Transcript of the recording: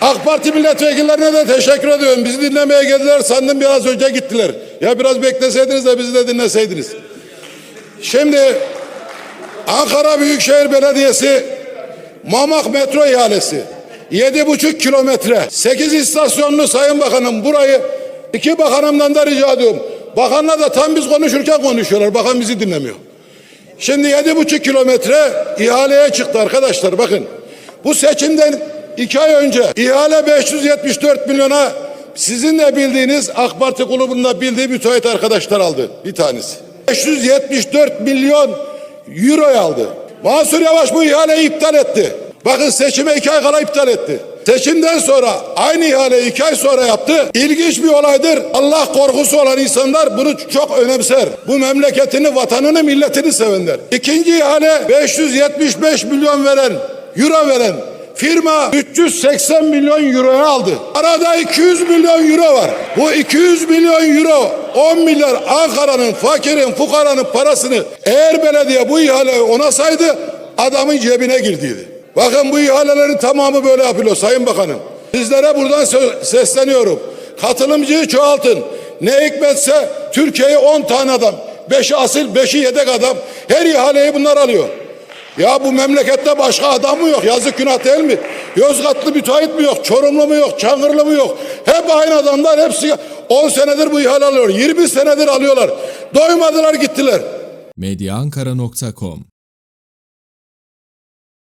AK Parti milletvekillerine de teşekkür ediyorum. Bizi dinlemeye geldiler sandım biraz önce gittiler. Ya biraz bekleseydiniz de bizi de dinleseydiniz. Şimdi Ankara Büyükşehir Belediyesi Mamak metro ihalesi. Yedi buçuk kilometre. Sekiz istasyonlu Sayın Bakanım burayı iki bakanımdan da rica ediyorum. Bakanla da tam biz konuşurken konuşuyorlar. Bakan bizi dinlemiyor. Şimdi yedi buçuk kilometre ihaleye çıktı arkadaşlar bakın. Bu seçimden iki ay önce ihale 574 milyona sizin de bildiğiniz AK Parti grubunda bildiği müteahhit arkadaşlar aldı bir tanesi. 574 milyon euro aldı. Mansur Yavaş bu ihaleyi iptal etti. Bakın seçime iki ay kala iptal etti. Seçimden sonra aynı ihaleyi iki ay sonra yaptı. İlginç bir olaydır. Allah korkusu olan insanlar bunu çok önemser. Bu memleketini, vatanını, milletini sevenler. İkinci ihale 575 milyon veren, euro veren firma 380 milyon euroya aldı. Arada 200 milyon euro var. Bu 200 milyon euro 10 milyar Ankara'nın, fakirin, fukaranın parasını eğer belediye bu ihaleyi ona saydı adamın cebine girdiydi. Bakın bu ihalelerin tamamı böyle yapılıyor Sayın Bakanım. Sizlere buradan sesleniyorum. Katılımcıyı çoğaltın. Ne hikmetse Türkiye'ye 10 tane adam. Beşi asil, beşi yedek adam. Her ihaleyi bunlar alıyor. Ya bu memlekette başka adam mı yok? Yazık günah değil mi? Yozgatlı müteahhit mi yok? Çorumlu mu yok? Çangırlı mı yok? Hep aynı adamlar hepsi 10 senedir bu ihale alıyor. 20 senedir alıyorlar. Doymadılar gittiler. medyaankara.com